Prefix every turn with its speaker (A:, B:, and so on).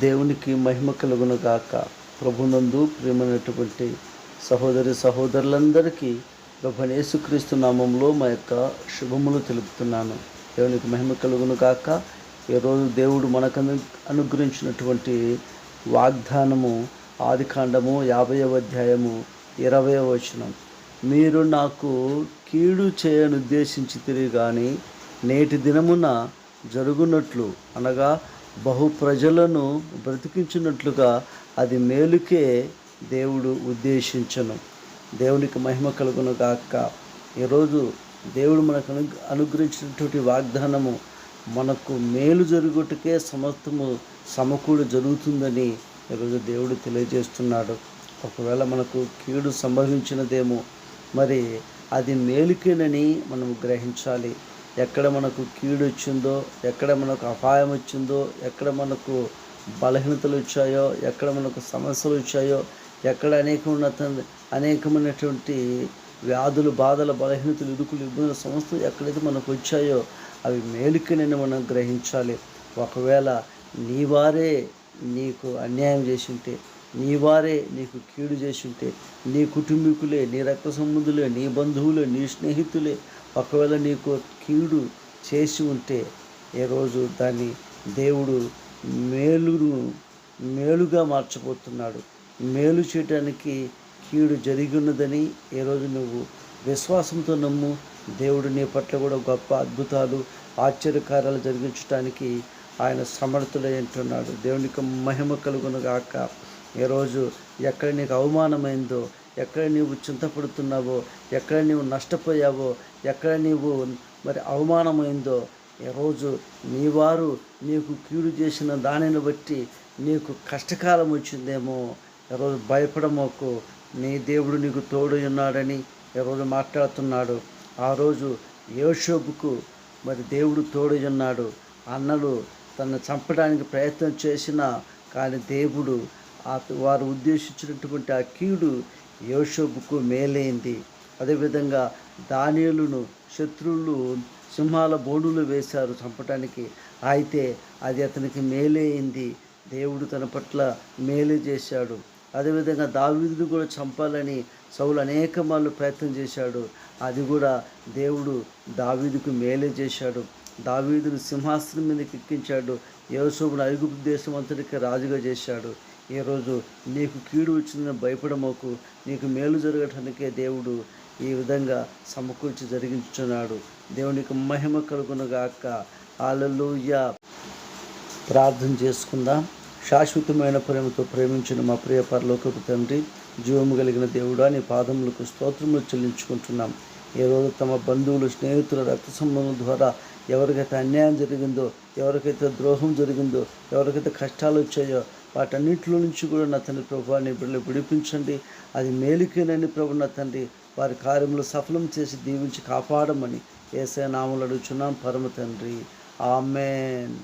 A: దేవునికి మహిమ కలుగును గాక. ప్రభునందు ప్రేమైనటువంటి సహోదరి సహోదరులందరికీ ప్రభునేసుక్రీస్తు నామంలో మా యొక్క శుభములు తెలుపుతున్నాను. దేవునికి మహిమ కలుగును గాక. ఈరోజు దేవుడు మనకు అను అనుగ్రహించినటువంటి వాగ్దానము ఆదికాండము యాభైవ అధ్యాయము ఇరవై వచనం. మీరు నాకు కీడు చేయను ఉద్దేశించి తిరిగి కానీ నేటి దినమున జరుగునట్లు అనగా బహు ప్రజలను బ్రతికించినట్లుగా అది మేలుకే దేవుడు ఉద్దేశించను. దేవునికి మహిమ కలుగును గాక. ఈరోజు దేవుడు మనకు అను అనుగ్రహించినటువంటి వాగ్దానము మనకు మేలు జరుగుటకే సమస్తము సమకూడు జరుగుతుందని ఈరోజు దేవుడు తెలియజేస్తున్నాడు. ఒకవేళ మనకు కీడు సంభవించినదేమో మరి అది మేలుకేనని మనం గ్రహించాలి. ఎక్కడ మనకు కీడు వచ్చిందో ఎక్కడ మనకు అపాయం వచ్చిందో ఎక్కడ మనకు బలహీనతలు వచ్చాయో ఎక్కడ మనకు సమస్యలు వచ్చాయో ఎక్కడ అనేకమైన అనేకమైనటువంటి వ్యాధులు బాధలు బలహీనతలు ఇరుకులు ఇబ్బందులు సమస్యలు ఎక్కడైతే మనకు వచ్చాయో అవి మేలుకనని మనం గ్రహించాలి. ఒకవేళ నీ వారే నీకు అన్యాయం చేసింటే నీ వారే నీకు కీడు చేసి ఉంటే నీ కుటుంబీకులే నీ రక్త సంబంధులే నీ బంధువులే నీ స్నేహితులే ఒకవేళ నీకు కీడు చేసి ఉంటే ఏ రోజు దాన్ని దేవుడు మేలును మేలుగా మార్చబోతున్నాడు. మేలు చేయడానికి కీడు జరిగి ఉన్నదని ఈరోజు నువ్వు విశ్వాసంతో నమ్ము. దేవుడు నీ పట్ల కూడా గొప్ప అద్భుతాలు ఆశ్చర్యకార్యాలు జరిగించడానికి ఆయన సమర్థుడై అంటున్నాడు దేవునికి మహిమ కలుగును గాక ఈరోజు ఎక్కడ నీకు అవమానమైందో ఎక్కడ నీవు చింతపడుతున్నావో ఎక్కడ నీవు నష్టపోయావో ఎక్కడ నీవు మరి అవమానమైందో ఈరోజు నీ వారు నీకు కీడు చేసిన దానిని బట్టి నీకు కష్టకాలం వచ్చిందేమో. ఈరోజు భయపడమోకు నీ దేవుడు నీకు తోడు ఉన్నాడని ఈరోజు మాట్లాడుతున్నాడు. ఆ రోజు యోషోబుకు మరి దేవుడు తోడు ఉన్నాడు. అన్నలు తను చంపడానికి ప్రయత్నం చేసినా కానీ దేవుడు వారు ఉద్దేశించినటువంటి ఆ కీడు యోషోబుకు మేలైంది. అదేవిధంగా దానియులను శత్రువులు సింహాల బోడులు వేశారు చంపటానికి. అయితే అది అతనికి మేలైంది. దేవుడు తన పట్ల మేలు చేశాడు. అదేవిధంగా దావీదును కూడా చంపాలని సౌలు అనేక మార్లు ప్రయత్నం చేశాడు. అది కూడా దేవుడు దావీదుకు మేలే చేశాడు. దావీదును సింహాసనం మీదకి ఎక్కించాడు. యోసోబును ఐగుప్తు దేశం అంతటికి రాజుగా చేశాడు. ఈరోజు నీకు కీడు వచ్చిందని భయపడమోకు నీకు మేలు జరగటానికే దేవుడు ఈ విధంగా సమకూర్చి జరిగించున్నాడు దేవునికి మహిమ కలుగునుగాక. ఆలలుయ ప్రార్థన చేసుకుందాం. శాశ్వతమైన ప్రేమతో ప్రేమించిన మా ప్రియ పరలోకపు తండ్రి జీవము కలిగిన దేవుడా నీ పాదములకు స్తోత్రములు చెల్లించుకుంటున్నాం. ఈ రోజు తమ బంధువులు స్నేహితుల రక్త సంబంధం ద్వారా ఎవరికైతే అన్యాయం జరిగిందో ఎవరికైతే ద్రోహం జరిగిందో ఎవరికైతే కష్టాలు వచ్చాయో వాటన్నింటిలో నుంచి కూడా నా తండ్రి ప్రభు నీ బిడ్డలు విడిపించండి. అది మేలుకేనని ప్రభు నా తండ్రి వారి కార్యములు సఫలం చేసి దీవించి కాపాడమని ఏసే నామలు అడుగుచున్నాం. పరమ తండ్రి. ఆమెన్.